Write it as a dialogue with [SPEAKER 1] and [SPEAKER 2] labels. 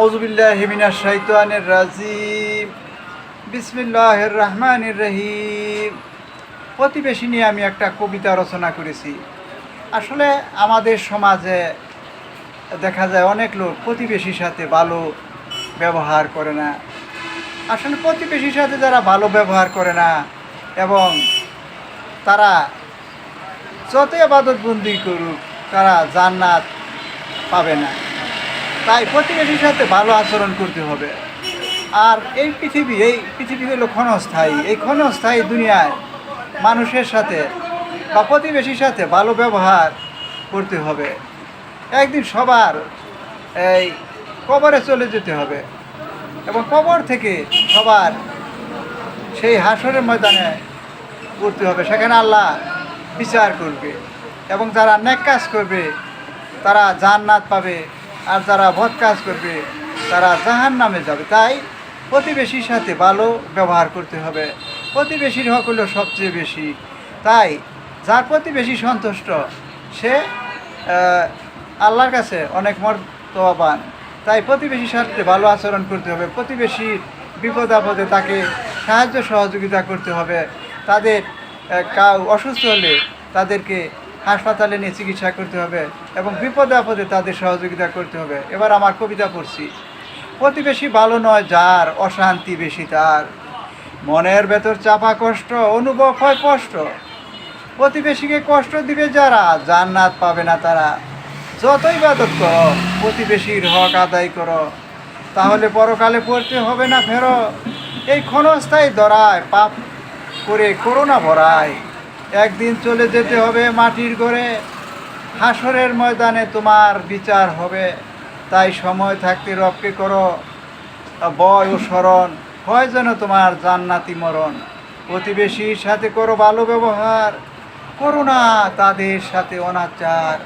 [SPEAKER 1] আউজুবিল্লাহ মিনাশ শাইতানির রাজিম। বিসমিল্লাহির রহমানির রহিম। প্রতিবেশী নিয়ে আমি একটা কবিতা রচনা করেছি। আসলে আমাদের সমাজে দেখা যায় অনেক লোক প্রতিবেশীর সাথে ভালো ব্যবহার করে না। আসলে প্রতিবেশীর সাথে যারা ভালো ব্যবহার করে না এবং তারা যতই আবাদত বন্দি করুক, তারা জান্নাত পাবে না। তাই প্রতিবেশীর সাথে ভালো আচরণ করতে হবে। আর এই পৃথিবী এই পৃথিবী হলো ক্ষণস্থায়ী। এই ক্ষণস্থায়ী দুনিয়ায় মানুষের সাথে বা প্রতিবেশীর সাথে ভালো ব্যবহার করতে হবে। একদিন সবার এই কবরে চলে যেতে হবে এবং কবর থেকে সবার সেই হাসরের ময়দানে করতে হবে। সেখানে আল্লাহ বিচার করবে এবং যারা নেক কাজ করবে, তারা জান্নাত পাবে। আর যারা ভদ কাজ করবে, তারা জাহান নামে যাবে। তাই প্রতিবেশীর সাথে ভালো ব্যবহার করতে হবে। প্রতিবেশীর হক হলো সবচেয়ে বেশি। তাই যার প্রতিবেশী সন্তুষ্ট, সে আল্লাহর কাছে অনেক মর্তবান। তাই প্রতিবেশীর সাথে ভালো আচরণ করতে হবে। প্রতিবেশীর বিপদ আপদে তাকে সাহায্য সহযোগিতা করতে হবে। তাদের কাউ অসুস্থ হলে তাদেরকে হাসপাতালে নিয়ে চিকিৎসা করতে হবে এবং বিপদে আপদে তাদের সহযোগিতা করতে হবে। এবার আমার কবিতা পড়ছি। প্রতিবেশী ভালো নয় যার, অশান্তি বেশি তার। মনের ভেতর চাপা কষ্ট, অনুভব হয় কষ্ট। প্রতিবেশীকে কষ্ট দিবে যারা, জান্নাত পাবে না তারা। যতই বাদত করো, প্রতিবেশীর হক আদায় করো। তাহলে পরকালে পড়তে হবে না ফেরো এই ক্ষণস্থায়ী দরায় পাপ করে করোনা ভরায়। একদিন চলে যেতে হবে মাটির ঘরে। হাসরের ময়দানে তোমার বিচার হবে। তাই সময় থাকতে রবকে করো। বয় ও স্মরণ, হয় যেন তোমার জান্নাতি মরণ। প্রতিবেশীর সাথে করো ভালো ব্যবহার। করো না তাদের সাথে অনাচার।